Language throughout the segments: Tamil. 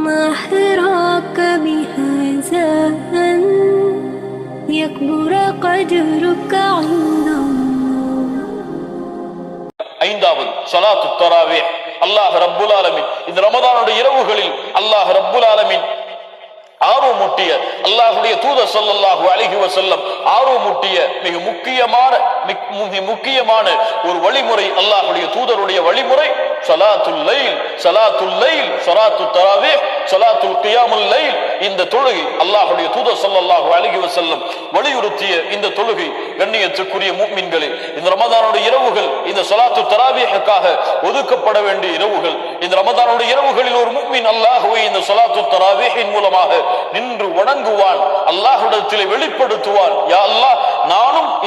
ما حراك بهذا أن يكبر قدرك عند الله ஐந்தாவது சலாத்து தராவே அல்லாஹ் ரப்புல் ஆலமீன் இந்த ரமதானுடைய இரவுகளில் அல்லாஹ் ரப்புல் ஆலமீன் ஆர்வமூட்டிய அல்லாஹுடைய தூதர் ஸல்லல்லாஹு அலைஹி வஸல்லம் ஆர்வமூட்டிய மிக முக்கியமான மிக்- மிக முக்கியமான ஒரு வழிமுறை அல்லாஹுடைய தூதருடைய வழிமுறை சலாத்துல் லைல் சலாத்துல் லைல் சலாத்து தராவே சலாத்துல் கியாமுல் லைல். இந்த தொழுகை அல்லாஹுடைய தூதர் ஸல்லல்லாஹு அழகி வசல்லம் வலியுறுத்திய இந்த தொழுகை கண்ணியத்துக்குரிய மூமின்களே இந்த ரமதானுடைய இரவுகள் இந்த சலாத்து தராவீஹுக்காக ஒதுக்கப்பட வேண்டிய இரவுகள் இந்த ரமதானுடைய இரவுகளில் ஒரு மூமின் அல்லாஹுவை இந்த சலாத்து தராபியின் மூலமாக நின்று வணங்குவான் அல்லாஹுடத்திலே வெளிப்படுத்துவான்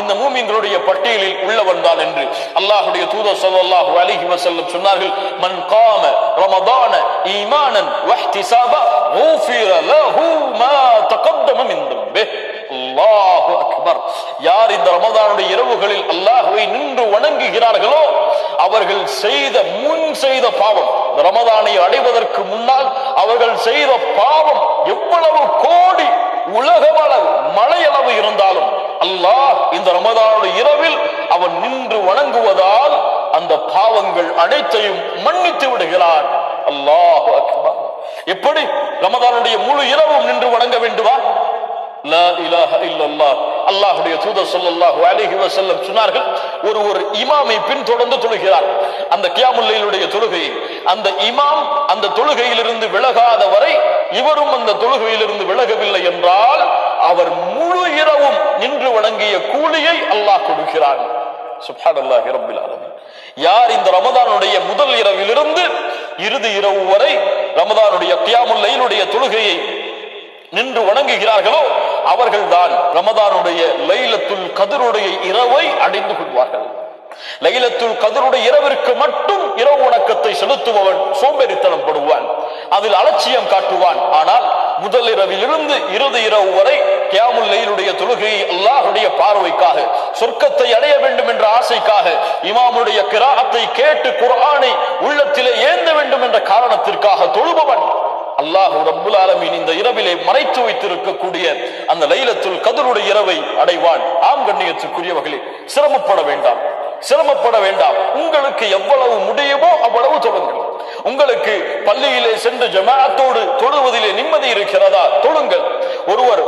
இந்த மூமின்களுடைய பட்டியலில் உள்ள தான் என்று அல்லாஹுடைய தூதர் சல்லாஹு அலிஹி வசல்லம் சொன்னார்கள் மன் காம ரமதான ஈமானன் வஹ்திசாபா ஊஃபிர லஹு மா தகத்தம மின் அல்லாஹு அக்பர். யார் இந்த ரமதானுடைய இரவுகளில் அல்லாஹுவை நின்று வணங்குகிறார்களோ அவர்கள் செய்த முன் செய்த பாவம் ரமதானை அடைவதற்கு முன்னால் அவர்கள் செய்த பாவம் எவ்வளவு கோடி உலகமளவு மலையளவு இருந்தாலும் அல்லாஹ் இந்த ரமதானுடைய இரவில் அவன் நின்று வணங்குவதால் அந்த பாவங்கள் அனைத்தையும் மன்னித்து விடுகிறான். அல்லாஹ் அக்பர். எப்படி? ரமதானுடைய முழு இரவும் நின்று வணங்க வேண்டுமா? அல்லாஹுடைய தூதர் ஸல்லல்லாஹு அலிஹி வசல்லம் சொன்னார்கள் ஒரு ஒரு இமாமை பின்தொடர்ந்து தொழுகிறார். அந்த கியாமுல்லையிலுடைய தொழுகையை அந்த இமாம் அந்த தொழுகையிலிருந்து விலகாத வரை இவரும் அந்த தொழுகையிலிருந்து விலகவில்லை என்றால் அவர் முழு இரவும் நின்று வணங்கிய கூலியை அல்லாஹ் கொடுக்கிறான். சுப்ஹானல்லாஹி ரப்பில் ஆலமீன். யார் இந்த ரமதானுடைய முதல் இரவிலிருந்து இறுதி இரவு வரை ரமதானுடைய கியாமுல் தொழுகையை நின்று வணங்குகிறார்களோ அவர்கள்தான் ரமதானுடைய லைலத்துல் கதிருடைய இரவை அடைந்து கொள்வார்கள். லைலத்துல் கதிருடைய இரவிற்கு மட்டும் இரவு வணக்கத்தை செலுத்துபவன் சோம்பேறித்தனம் படுவான் அதில் அலட்சியம் காட்டுவான். ஆனால் முதல் இரவிலிருந்து இறுதி இரவு வரை கியாமுல் லெயிலுடைய தொழுகையை அல்லாஹுடைய பார்வைக்காக சொர்க்கத்தை அடைய வேண்டும் என்ற ஆசைக்காக இமாமுடைய கிராத்தை கேட்டு குரானை உள்ளத்திலே ஏந்த வேண்டும் என்ற காரணத்திற்காக தொழுபவன் அல்லாஹு ரப்புல் ஆலமீன் இந்த இரவிலே மறைத்து வைத்திருக்கக்கூடிய அந்த லைலத்துள் கதருடைய இரவை அடைவான். ஆம் கண்ணியத்துக்குரியவர்களே சிரமப்பட வேண்டாம். சிரமப்பட வேண்டாம். உங்களுக்கு எவ்வளவு முடியுமோ அவ்வளவு தொடங்குங்கள் உங்களுக்கு பள்ளியிலே சென்று ஜமாத்தோடு தொழுவதிலே நிம்மதி இருக்கிறதா? தொழுங்கள். ஒருவர்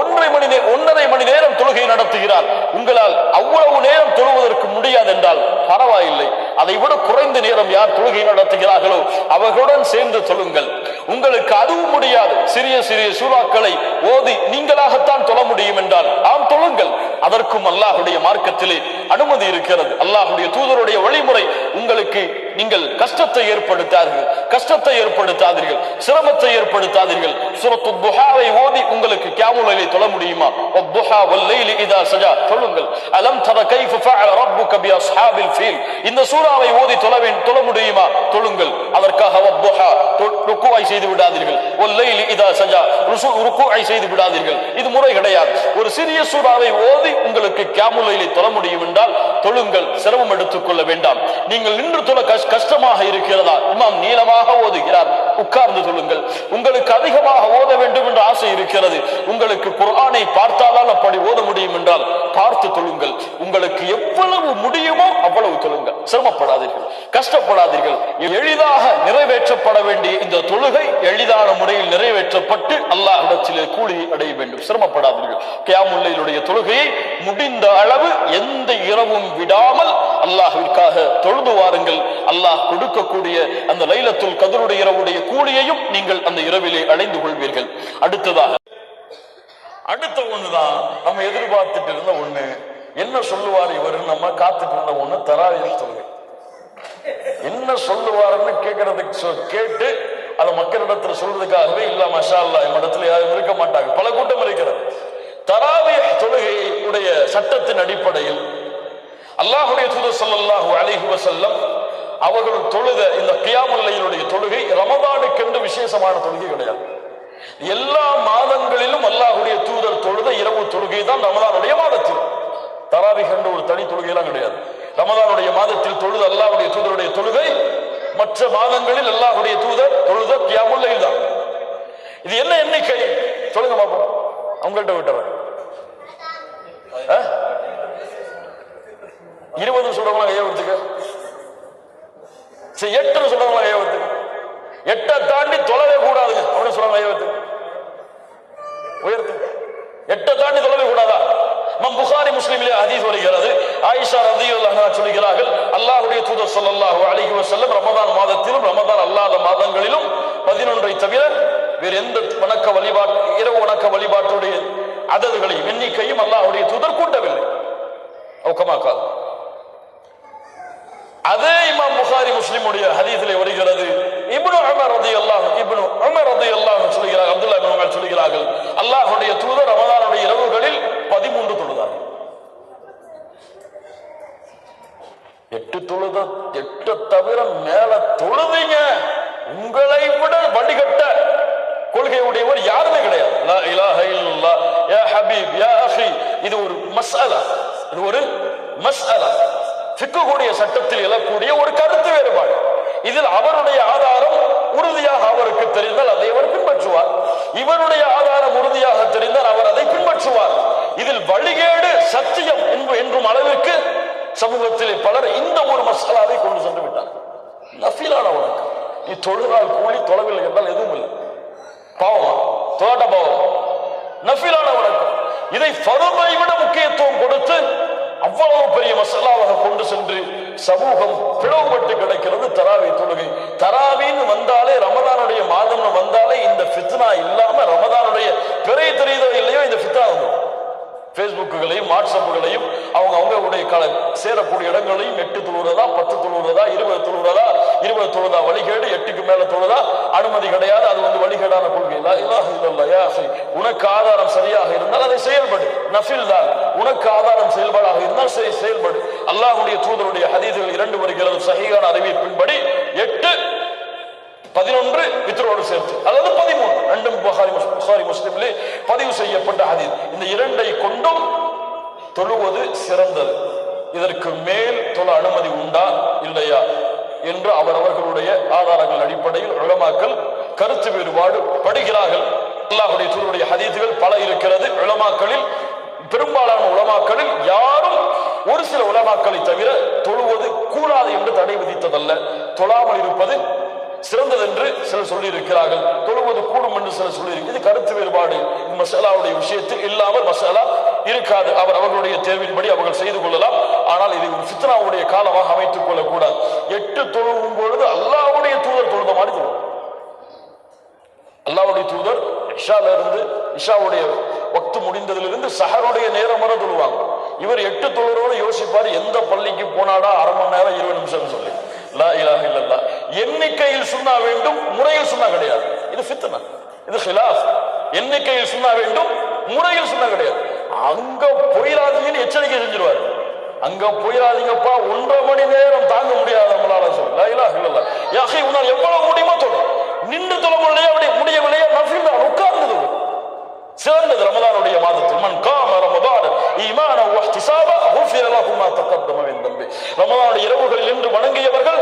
ஒன்றரை மணி நேரம் ஒன்றரை மணி நேரம் தொழுகை நடத்துகிறார். உங்களால் அவ்வளவு நேரம் தொழுவதற்கு முடியாது என்றால் பரவாயில்லை. அதை விட குறைந்த நேரம் யார் தொழுகை நடத்துகிறார்களோ அவர்களுடன் சேர்ந்து தொழுங்கள். உங்களுக்கு அதுவும் முடியாது. சிறிய சிறிய சூறாக்களை ஓதி நீங்களாகத்தான் தொழ முடியும் என்றால் ஆம் தொழுங்கள். அதற்கும் அல்லாஹுடைய மார்க்கத்திலே அனுமதி இருக்கிறது. அல்லாஹுடைய தூதருடைய வழிமுறை உங்களுக்கு நீங்கள் கஷ்டத்தை ஏற்படுத்தாதீர்கள். கஷ்டத்தை ஏற்படுத்தாதீர்கள். சிரமத்தை ஏற்படுத்தாதீர்கள். சுரத்து துஹாவை ஓதி உங்களுக்கு கியாமுலையை தொழ முடியுமா? துஹா வல்லைலி இதா சஜா. சொல்லுங்கள். அலம் தர கைஃப ஃபஅல ரப்புக பி அஸ்ஹாபில் ஃபீல். இந்த சூராவை ஓதி தொழ தொழ முடியுமா? தொழுங்கள். அதற்காக வத்துஹா ருக்குவை செய்து விடாதீர்கள். வல்லைலி இதா சஜா. ருசு ருக்குவை செய்து விடாதீர்கள். இது முறை கிடையாது. ஒரு சிறிய சூறாவை ஓதி உங்களுக்கு கேமுலையிலே தொழ முடியும் என்றால் தொழுங்கள் சிரமம் எடுத்துக் கொள்ள வேண்டாம். நீங்கள் நின்று தொழ கஷ்- கஷ்டமாக இருக்கிறதா? இமாம் நீளமாக ஓதுகிறார். உட்கார்ந்து சொல்லுங்கள். உங்களுக்கு அதிகமாக ஓத வேண்டும் என்று ஆசை இருக்கிறது. உங்களுக்கு குரானை பார்த்தாலால் அப்படி ஓத முடியும் என்றால் பார்த்து தொழுங்கள். உங்களுக்கு எவ்வளவு முடியுமோ அவ்வளவு தொழுங்கள். சிரமப்படாதீர்கள். கஷ்டப்படாதீர்கள். எளிதாக நிறைவேற்றப்பட வேண்டிய இந்த தொழுகை எளிதான முறையில் நிறைவேற்றப்பட்டு அல்லாஹ்விடத்திலே கூலி அடைய வேண்டும். சிரமப்படாதீர்கள். கியாமுல்லையிலுடைய தொழுகையை முடிந்த அளவு எந்த இரவும் விடாமல் அல்லாஹிற்காக தொழுது வாருங்கள். அல்லாஹ் கொடுக்கக்கூடிய அந்த லைலத்துல் கதருடைய இரவுடைய கூலியையும் நீங்கள் அந்த இரவிலே அடைந்து கொள்வீர்கள். அடுத்ததாக அடுத்த ஒண்ணுதான் நம்ம எதிர்பார்த்துட்டு இருந்த ஒண்ணு. என்ன சொல்லுவார் இவர்? நம்ம காத்துட்டு இருந்த ஒண்ணு தராவிய தொழுகை என்ன சொல்லுவாருன்னு கேட்கறதுக்கு சொ- கேட்டு அதை மக்களிடத்துல சொல்றதுக்காகவே இல்ல மஷா அல்லா இடத்துல யாரும் இருக்க மாட்டாங்க. பல கூட்டம் இருக்கிறது. தராவிய தொழுகை உடைய சட்டத்தின் அடிப்படையில் அல்லாஹுடைய தூதர் சொல்லல்லாஹு அலைஹி வசல்லம் அவர்கள் தொழுத இந்த கியாமல்லையினுடைய தொழுகை ரமதானுக்கென்று விசேஷமான தொழுகை கிடையாது. எல்லா மாதங்களிலும் அல்லாஹுடைய தூதர் தொழுத இரவு தொழுகை தான் ரமதானுடைய மாதத்தில். தராவிக என்ற ஒரு தனி தொழுகையெல்லாம் கிடையாது. ரமதானுடைய மாதத்தில் தொழுது அல்லாஹுடைய தூதருடைய தொழுகை மற்ற மாதங்களில் அல்லாஹுடைய தூதர் தொழுத கியாமுல்லையில் தான். இது என்ன எண்ணிக்கை? சொல்லுங்க பாப்போம். அவங்கள்ட்ட விட்டுறேன். ஆ? இருபது சொல்றவங்களா கையை ஒத்துக்க சரி எட்டுன்னு சொல்றவங்களா கையை எட்டை தாண்டி தொலைவே கூடாதுங்க. அப்படின்னு சொல்றாங்க கையை உயர்த்து. எட்டை தாண்டி தொலைவே கூடாதா? நம் புகாரி முஸ்லிமிலே அதீஸ் வருகிறது. ஆயிஷா ரதியுல்லாஹ் சொல்கிறார்கள் அல்லாஹுடைய தூதர் சொல்லல்லாஹு அலைஹி வஸல்லம் ரமதான் மாதத்திலும் ரமதான் அல்லாத மாதங்களிலும் பதினொன்றை தவிர வேறு எந்த வணக்க வழிபாட்டு இரவு வணக்க வழிபாட்டுடைய அததுகளையும் எண்ணிக்கையும் அல்லாஹுடைய தூதர் கூட்டவில்லை. அவுக்கமாக்காது அதே இமாம் புகாரி முஸ்லிமுடைய ஹதீஸிலே வருகிறது. இப்னு உமர் ரதி அல்லாஹ் இப்னு உமர் ரதி அல்லாஹ் சொல்கிறார் அப்துல்லா இப்னு உமர் சொல்கிறார்கள் அல்லாஹுடைய தூதர் ரமதானுடைய இரவுகளில் 13 தொழுதார்கள் எட்டு தொழுத எட்டு தவிர மேல தொழுதீங்க உங்களை விட வடிகட்ட கொள்கை உடையவர் யாருமே கிடையாது. இது ஒரு மசாலா இது ஒரு மசாலா சிக்கக்கூடிய சட்டத்தில் எழக்கூடிய ஒரு கருத்து வேறுபாடு. இதில் அவருடைய ஆதாரம் உறுதியாக அவருக்கு தெரிந்தால் அதை அவர் பின்பற்றுவார். இவருடைய ஆதாரம் உறுதியாக தெரிந்தால் அவர் அதை பின்பற்றுவார். இதில் வழிகேடு சத்தியம் என்றும் அளவிற்கு சமூகத்திலே பலர் இந்த ஒரு மசாலாவை கொண்டு சென்று விட்டார். நஃபீலான உனக்கு நீ தொழுதால் கூலி தொலைவில் என்றால் எதுவும் இல்லை. பாவமா? தோட்ட பாவம்? நஃபீலான வணக்கம். இதை பருமை விட முக்கியத்துவம் கொடுத்து அவ்வளவு பெரிய மசாலாவாக கொண்டு சென்று சமூகம் பிளவுபட்டு கிடைக்கிறது தராவி தொழுகை. தராவின்னு வந்தாலே ரமதானுடைய மாதம்னு வந்தாலே இந்த ஃபித்னா இல்லாம ரமதானுடைய பிறை தெரியுதோ இல்லையோ இந்த ஃபித்னா வந்துடும் பேஸ்புக்குகளையும் வாட்ஸ்அப்புகளையும் அவங்க அவங்களுடைய கல சேரக்கூடிய இடங்களையும் எட்டு தொழுறதா பத்து தொழுறதா இருபது தொழுறதா இருபது தொழுதா வழிகேடு எட்டுக்கு மேல தொழுதா அனுமதி கிடையாது. அது வந்து வழிகேடான கொள்கை. லா உனக்கு ஆதாரம் சரியாக இருந்தால் அதை செயல்படு. நஃபில் தான். உனக்கு ஆதாரம் செயல்பாடாக இருந்தால் சரி செயல்படு. அல்லாஹுடைய தூதருடைய ஹதீதுகள் இரண்டு வருகிறது சகிகான அறிவிப்பின்படி எட்டு பதினொன்று வித்ரோடு சேர்த்து. அதாவது பதிமூணு ரெண்டும் புகாரி புகாரி பதிவு செய்யப்பட்ட ஹதீஸ். இந்த இரண்டை கொண்டும் தொழுவது சிறந்தது. இதற்கு மேல் தொழ அனுமதி உண்டா? இல்லையா? என்று அவரவர்களுடைய ஆதாரங்கள் அடிப்படையில் உலமாக்கள் கருத்து வேறுபாடு படுகிறார்கள். அல்லாஹுடைய தூதருடைய ஹதீதுகள் பல இருக்கிறது. ஒரு தவிர தொழுவது கூடாது என்று தடை விதித்ததல்ல. தொழாமல் இருப்பது சிறந்தது என்று சிலர் சொல்லியிருக்கிறார்கள். தொழுவது கூடும் என்று சிலர் சொல்லி இது கருத்து வேறுபாடு. மசாலாவுடைய விஷயத்தில் இல்லாமல் மசாலா இருக்காது. அவர் அவர்களுடைய தேர்வின்படி அவர்கள் செய்து கொள்ளலாம். ஆனால் இது ஒரு சித்தனாவுடைய காலமாக அமைத்துக் கொள்ளக்கூடாது. எட்டு தொழுவும் பொழுது அல்லாவுடைய தூதர் தொழுத மாதிரி தொழும். அல்லாஹ்வுடைய தூதர் இஷால இருந்து இஷாவுடைய வக்து முடிந்ததிலிருந்து சஹருடைய நேரம் வரை தொழுவாங்க இவர் எட்டு தொழுறோட யோசிப்பார் எந்த பள்ளிக்கு போனாடா அரை மணி நேரம் இருபது நிமிஷம் சொல்லி. லா எண்ணிக்கையில் சுண்ணா வேண்டும் முறையில் சுண்ணா கிடையாது. இது ஃபித்னா. இது ஹிலாஃப். எண்ணிக்கையில் சுண்ணா வேண்டும் முறையில் சுண்ணா கிடையாது. அங்க போயிடாதீங்கன்னு எச்சரிக்கை செஞ்சிருவாரு. அங்க போயிடாதீங்கப்பா ஒன்றரை மணி நேரம் தாங்க முடியாது நம்மளால சொல்லி லா இலாஹ இல்லல்லாஹ் யாஹி உன்னால் எவ்வளவு முடியுமோ தொழு நின்று தொழ முடியலையா அப்படி முடியவில்லையா நஃபில் தான் உட்கார்ந்து தொழு சிறந்தது ரமதானுடைய மாதத்தில் மன் காம ரமதான் ஈமான வஹ்திசாபா குஃபிர லஹு மா தகத்தம மின் தம்பி ரமதானுடைய இரவுகளில் நின்று வணங்கியவர்கள்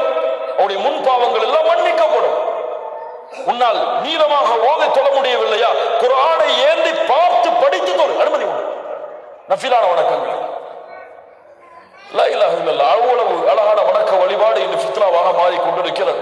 அவருடைய முன் பாவங்கள் எல்லாம் மன்னிக்கப்படும் உன்னால் நீளமாக ஓதை தொழ முடியவில்லையா? குரானை ஏந்தி பார்த்து படித்து தொழு அனுமதி உண்டு. நஃபிலான வணக்கங்கள். அவ்வளவு அழகான வணக்க வழிபாடு இன்று சித்ராவாக மாறிக்கொண்டிருக்கிறது.